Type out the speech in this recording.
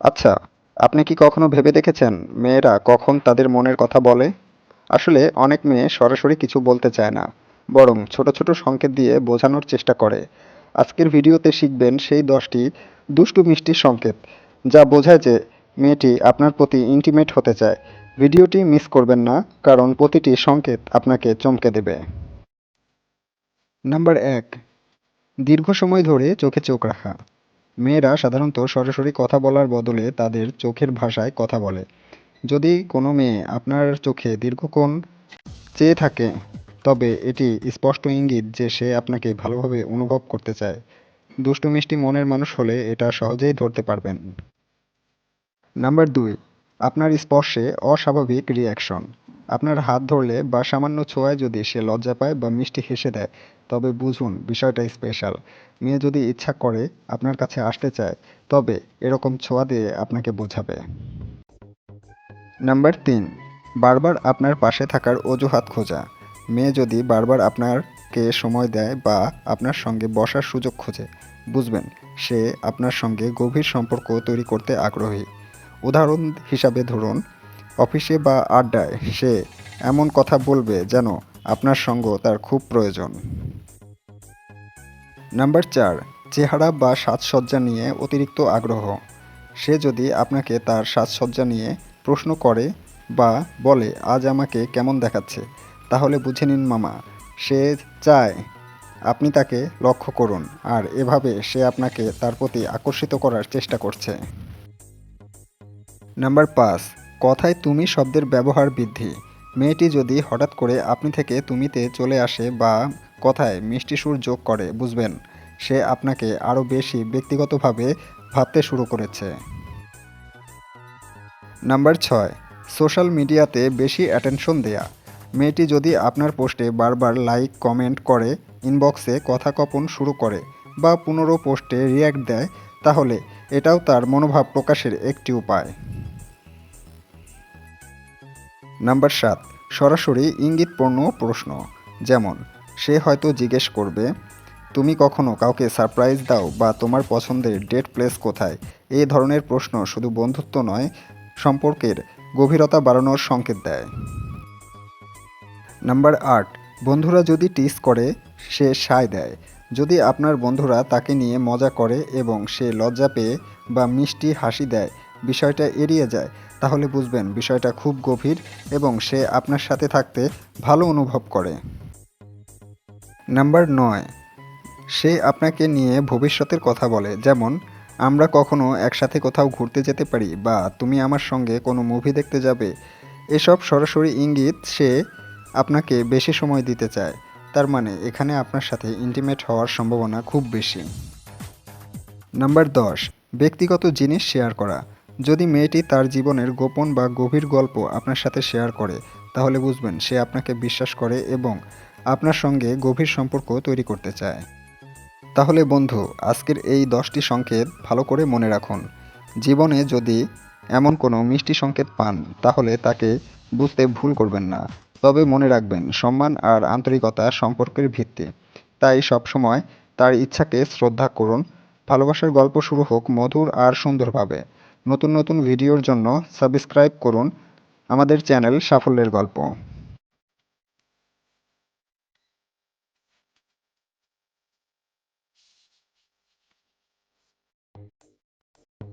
আচ্ছা আপনি কি কখনো ভেবে দেখেছেন মেয়েরা কখন তাদের মনের কথা বলে? আসলে অনেক মেয়ে সরাসরি কিছু বলতে চায় না, বরং ছোট ছোট সংকেত দিয়ে বোঝানোর চেষ্টা করে। আজকের ভিডিওতে শিখবেন সেই দশটি দুষ্টু মিষ্টি সংকেত, যা বোঝায় যে মেয়েটি আপনার প্রতি ইন্টিমেট হতে চায়। ভিডিওটি মিস করবেন না, কারণ প্রতিটি সংকেত আপনাকে চমকে দেবে। নাম্বার এক, দীর্ঘ সময় ধরে চোখে চোখ রাখা। মেয়েরা সাধারণত সরাসরি কথা বলার বদলে তাদের চোখের ভাষায় কথা বলে। যদি কোনো মেয়ে আপনার চোখে দীর্ঘক্ষণ চেয়ে থাকে, তবে এটি স্পষ্ট ইঙ্গিত যে সে আপনাকে ভালোভাবে অনুভব করতে চায়। দুষ্টু মিষ্টি মনের মানুষ হলে এটা সহজেই ধরতে পারবেন। নাম্বার দুই, আপনার স্পর্শে অস্বাভাবিক রিয়াকশন আপনার হাত ধরলে বা সামান্য ছোঁয়ায় যদি সে লজ্জা পায় বা মিষ্টি হেসে দেয়, তবে বুঝুন বিষয়টা স্পেশাল মেয়ে যদি ইচ্ছা করে আপনার কাছে আসতে চায়, তবে এরকম ছোঁয়া দিয়ে আপনাকে বোঝাবে। নাম্বার তিন, বারবার আপনার পাশে থাকার অজুহাত খোঁজা। মেয়ে যদি বারবার আপনাকে সময় দেয় বা আপনার সঙ্গে বসার সুযোগ খোঁজে, বুঝবেন সে আপনার সঙ্গে গভীর সম্পর্ক তৈরি করতে আগ্রহী। উদাহরণ হিসাবে ধরুন অফিসে বা আড্ডায় সে এমন কথা বলবে যেন আপনার সঙ্গ তার খুব প্রয়োজন। নাম্বার চার, চেহারা বা সাজসজ্জা নিয়ে অতিরিক্ত আগ্রহ। সে যদি আপনাকে তার সাজসজ্জা নিয়ে প্রশ্ন করে বা বলে, আজ আমাকে কেমন দেখাচ্ছে? তাহলে বুঝে নিন, মামা, সে চায় আপনি তাকে লক্ষ্য করুন আর এভাবে সে আপনাকে তার প্রতি আকর্ষিত করার চেষ্টা করছে। নাম্বার পাঁচ কথায় তুমি শব্দের ব্যবহার বৃদ্ধি। মেয়েটি যদি হঠাৎ করে আপনি থেকে তুমিতে চলে আসে বা কথায় মিষ্টি সুর যোগ করে, বুঝবেন, সে আপনাকে আরও বেশি ব্যক্তিগতভাবে ভাবতে শুরু করেছে। নাম্বার ছয়, সোশ্যাল মিডিয়াতে বেশি অ্যাটেনশন দেয়া। মেয়েটি যদি আপনার পোস্টে বারবার লাইক, কমেন্ট করে, ইনবক্সে কথা কপন শুরু করে বা পুনরো পোস্টে রিয়্যাক্ট দেয়, তাহলে এটাও তার মনোভাব প্রকাশের একটি উপায়। নাম্বার সাত, সরাসরি ইঙ্গিতপূর্ণ প্রশ্ন। যেমন, সে হয়তো জিজ্ঞেস করবে, তুমি কখনো কাউকে সারপ্রাইজ দাও বা তোমার পছন্দের ডেট প্লেস কোথায়? এই ধরনের প্রশ্ন শুধু বন্ধুত্ব নয়, সম্পর্কের গভীরতা বাড়ানোর সংকেত দেয়। নাম্বার আট, বন্ধুরা যদি টিস করে, সে সায় দেয়। যদি আপনার বন্ধুরা তাকে নিয়ে মজা করে এবং সে লজ্জা পেয়ে বা মিষ্টি হাসি দেয়, বিষয়টা এড়িয়ে যায় তাহলে বুঝবেন বিষয়টা খুব গভীর এবং সে আপনার সাথে থাকতে ভালো অনুভব করে। নাম্বার নয়, সে আপনাকে নিয়ে ভবিষ্যতের কথা বলে, যেমন, আমরা কখনো একসাথে কোথাও ঘুরতে যেতে পারি বা তুমি আমার সঙ্গে কোনো মুভি দেখতে যাবে। এসব সরাসরি ইঙ্গিত সে আপনাকে বেশি সময় দিতে চায়। তার মানে এখানে আপনার সাথে ইন্টিমেট হওয়ার সম্ভাবনা খুব বেশি। নাম্বার দশ, ব্যক্তিগত জিনিস শেয়ার করা। যদি মেয়েটি তার জীবনের গোপন বা গভীর গল্প আপনার সাথে শেয়ার করে, তাহলে বুঝবেন সে আপনাকে বিশ্বাস করে এবং আপনার সঙ্গে গভীর সম্পর্ক তৈরি করতে চায়। তাহলে বন্ধু, আজকের এই দশটি সংকেত ভালো করে মনে রাখুন। জীবনে যদি এমন কোনো মিষ্টি সংকেত পান, তাহলে তাকে বুঝতে ভুল করবেন না। তবে মনে রাখবেন, সম্মান আর আন্তরিকতা সম্পর্কের ভিত্তি। তাই সবসময় তার ইচ্ছাকে শ্রদ্ধা করুন। ভালোবাসার গল্প শুরু হোক মধুর আর সুন্দরভাবে। নতুন নতুন ভিডিওর জন্য সাবস্ক্রাইব করুন আমাদের চ্যানেল সাফল্যের গল্প।